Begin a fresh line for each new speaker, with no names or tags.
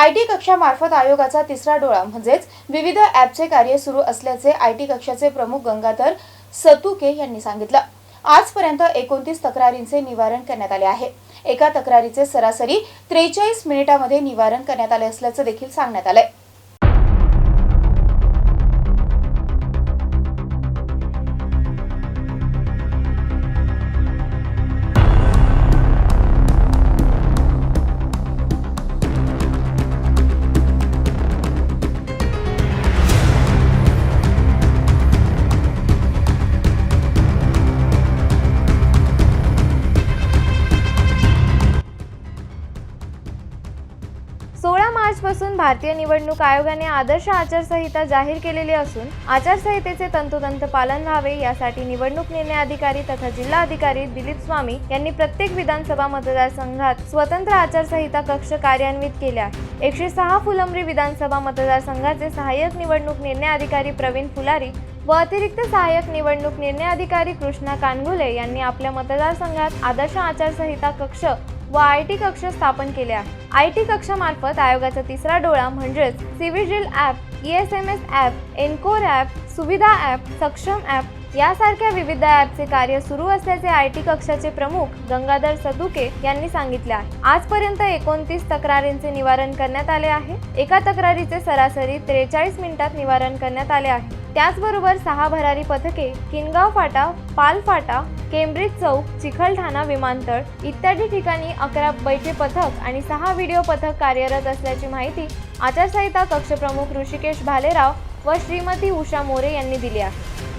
I T कक्षामार्फत आयोगाचा तिसरा डोळा म्हणजेच विविध ॲपचे कार्य सुरू असल्याचे आय टी कक्षाचे प्रमुख गंगाधर सतुके यांनी सांगितलं. आजपर्यंत एकोणतीस तक्रारींचे निवारण करण्यात आले आहे. एका तक्रारीचे सरासरी त्रेचाळीस मिनिटांमध्ये निवारण करण्यात आले असल्याचं देखील सांगण्यात आलंय.
सोळा मार्च पासून भारतीय निवडणूक आयोगाने आदर्श आचारसंहिता जाहीर केलेली असून आचारसंहितेचे तंतोतंत पालन व्हावे यासाठी निवडणूक निर्णय अधिकारी तथा जिल्हा अधिकारी दिलीप स्वामी यांनी प्रत्येक विधानसभा मतदारसंघात स्वतंत्र आचारसंहिता कक्ष कार्यान्वित केल्या एकशे सहा फुलंब्री विधानसभा मतदारसंघाचे सहाय्यक निवडणूक निर्णय अधिकारी प्रवीण फुलारी व अतिरिक्त सहाय्यक निवडणूक निर्णय अधिकारी कृष्णा कानगुले यांनी आपल्या मतदारसंघात आदर्श आचारसंहिता कक्ष व आय टी कक्ष स्थापन केले आहे. आय टी कक्षामार्फत आयोगाचा तिसरा डोळा म्हणजेच cVIGIL app E S M S app encore app Suvidha app Saksham app यासारख्या विविध ॲपचे कार्य सुरू असल्याचे आय टी कक्षाचे प्रमुख गंगाधर सदुके यांनी सांगितले आहे. आजपर्यंत एकोणतीस तक्रारींचे निवारण करण्यात आले आहे. एका तक्रारीचे सरासरी त्रेचाळीस मिनिटात निवारण करण्यात आले आहे. त्याचबरोबर सहा भरारी पथके किनगाव फाटा पाल फाटा केम्ब्रिज चौक चिखलठाणा विमानतळ इत्यादी ठिकाणी अकरा बैठे पथक आणि सहा व्हिडिओ पथक कार्यरत असल्याची माहिती आचारसंहिता कक्षप्रमुख ऋषिकेश भालेराव व श्रीमती उषा मोरे यांनी दिली आहे.